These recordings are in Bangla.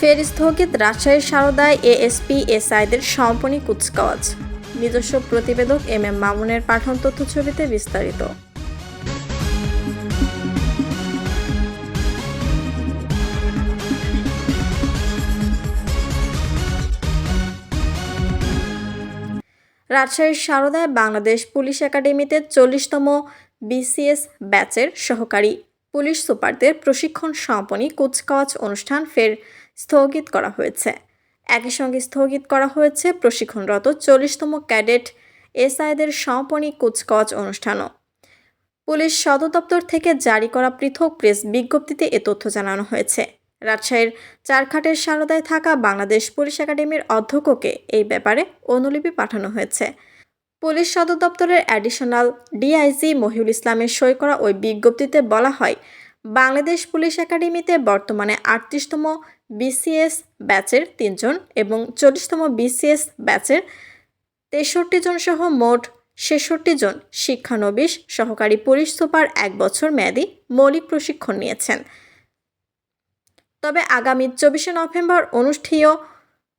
ফের স্থগিত রাজশাহীর সারদায় এএসপি এসআইদের সমাপনী কুচকাওয়াজ। নিজস্ব প্রতিবেদক এম এম মামুনের পাঠন তথ্য ছবিতে বিস্তারিত। রাজশাহীর সারদায় বাংলাদেশ পুলিশ একাডেমিতে চল্লিশতম বিসিএস ব্যাচের সহকারী পুলিশ সুপারদের প্রশিক্ষণ সমাপনী কুচকাওয়াজ অনুষ্ঠান ফের স্থগিত করা হয়েছে। একই সঙ্গে স্থগিত করা হয়েছে প্রশিক্ষণরত চল্লিশতম ক্যাডেট এসআইদের সমাপনী কুচকাওয়াজ অনুষ্ঠানও। পুলিশ সদর দপ্তর থেকে জারি করা পৃথক প্রেস বিজ্ঞপ্তিতে এ তথ্য জানানো হয়েছে। রাজশাহীর চারঘাটের সারদায় থাকা বাংলাদেশ পুলিশ একাডেমির অধ্যক্ষকে এই ব্যাপারে অনুলিপি পাঠানো হয়েছে। পুলিশ সদর দপ্তরের অ্যাডিশনাল ডিআইজি মহিউল ইসলামের সই করা ওই বিজ্ঞপ্তিতে বলা হয়, বাংলাদেশ পুলিশ একাডেমিতে বর্তমানে আটত্রিশতম বিসিএস ব্যাচের তিনজন এবং চল্লিশতম বিসিএস ব্যাচের তেষট্টি জন সহ মোট ছেষট্টি জন শিক্ষানবিশ সহকারী পুলিশ সুপার এক বছর মেয়াদী মৌলিক প্রশিক্ষণ নিয়েছেন। তবে আগামী চব্বিশে নভেম্বর অনুষ্ঠেয়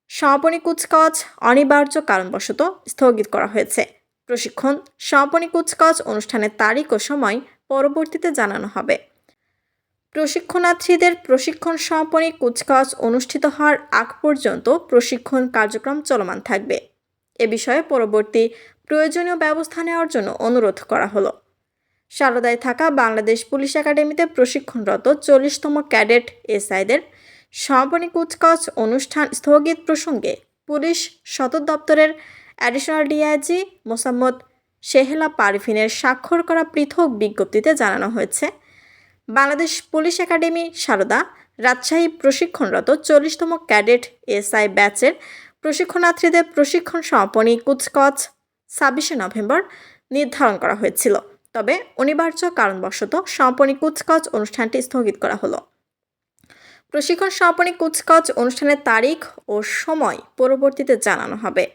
সমাপনী কুচকাওয়াজ অনিবার্য কারণবশত স্থগিত করা হয়েছে। প্রশিক্ষণ, সমাপনী কুচকাওয়াজ অনুষ্ঠানের তারিখ ও সময় পরবর্তীতে জানানো হবে। প্রশিক্ষণার্থীদের প্রশিক্ষণ সমাপনী কুচকাওয়াজ অনুষ্ঠিত হওয়ার আগ পর্যন্ত প্রশিক্ষণ কার্যক্রম চলমান থাকবে। এ বিষয়ে পরবর্তী প্রয়োজনীয় ব্যবস্থা নেওয়ার জন্য অনুরোধ করা হলো। সারদায় থাকা বাংলাদেশ পুলিশ একাডেমিতে প্রশিক্ষণরত চল্লিশতম ক্যাডেট এসআইদের সমাপনী কুচকাওয়াজ অনুষ্ঠান স্থগিত প্রসঙ্গে পুলিশ সদর দপ্তরের অ্যাডিশনাল ডিআইজি মোসাম্মদ শেহেলা পারভিনের স্বাক্ষর করা পৃথক বিজ্ঞপ্তিতে জানানো হয়েছে। Bangladesh police academy, Sarda. Rajshahi প্রশিক্ষণরত চল্লিশতম ক্যাডেট এসআই ব্যাচের প্রশিক্ষণার্থীদের প্রশিক্ষণ সমাপনী কুচকচ ছাব্বিশে নভেম্বর নির্ধারণ করা হয়েছিল। তবে অনিবার্য কারণবশত সমাপনী কুচকচ অনুষ্ঠানটি স্থগিত করা হলো। প্রশিক্ষণ সমাপনী কুচকচ অনুষ্ঠানের তারিখ ও সময় পরবর্তীতে জানানো হবে।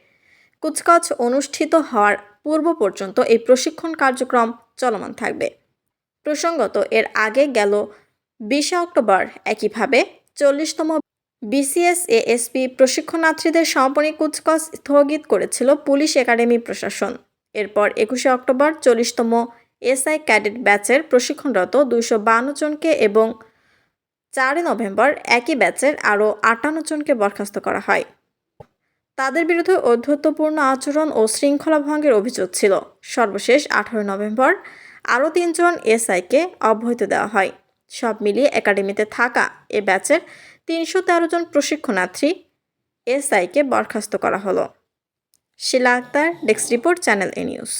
কুচকচ অনুষ্ঠিত হওয়ার পূর্ব পর্যন্ত এই প্রশিক্ষণ কার্যক্রম চলমান থাকবে। প্রসঙ্গত, এর আগে গেল বিশে অক্টোবর। একইভাবে, চল্লিশতম বিসিএস এএসপি প্রশিক্ষণার্থীদের সমাপনী কুচকাওয়াজ স্থগিত করেছিল পুলিশ একাডেমি প্রশাসন। এরপর একুশে অক্টোবর চল্লিশতম এসআই ক্যাডেট ব্যাচের প্রশিক্ষণরত দুইশো বান্ন জনকে এবং চারই নভেম্বর একই ব্যাচের আরও আটান্ন জনকে বরখাস্ত করা হয়। তাদের বিরুদ্ধে ঔদ্ধত্যপূর্ণ আচরণ ও শৃঙ্খলা ভঙ্গের অভিযোগ ছিল। সর্বশেষ আঠারো নভেম্বর আরও তিনজন এসআইকে অব্যাহত দেওয়া হয়। সব মিলিয়ে একাডেমিতে থাকা এ ব্যাচের তিনশো তেরো জন প্রশিক্ষণার্থী এসআইকে বরখাস্ত করা হলো। Shila Akter, desk report, channel A news.